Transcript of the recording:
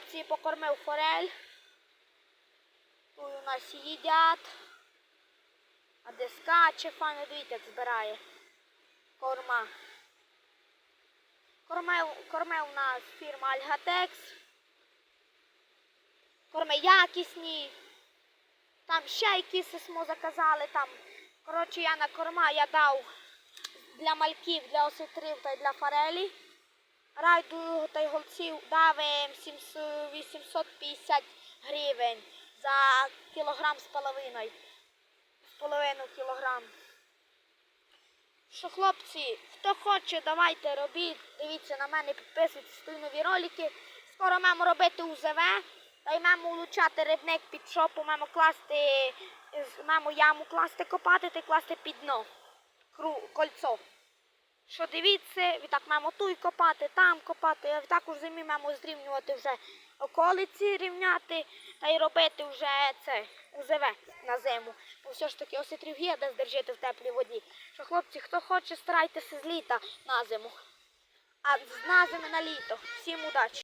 хлопці покормив форель. Тут у нас їдять. А де скаче, файно дивіться, як збирає. Корма. Корми, корми у нас фірма Альгатекс. Корми якісні. Там ще якісь смо заказали. Там, коротше, я на корма я дав для мальків, для осетрів та для форелі. Райду та голців давим 850 гривень за кілограм з половиною. З половину кілограм. Що, хлопці, хто хоче, давайте робіть. Дивіться на мене, підписуйтесь, стою нові ролики. Скоро маємо робити УЗВ. Та й маємо улучшати рибник під шопу, маємо класти, маємо яму класти, копати та класти під дно. Кру, кольцо. Що дивіться, відтак маємо тут копати, там копати, а також зимі маємо зрівнювати вже околиці рівняти та й робити вже це УЗВ на зиму. Бо все ж таки осетрів є, де здержити в теплій воді. Що хлопці, хто хоче, старайтеся з літа на зиму. А з на зими на літо. Всім удачі!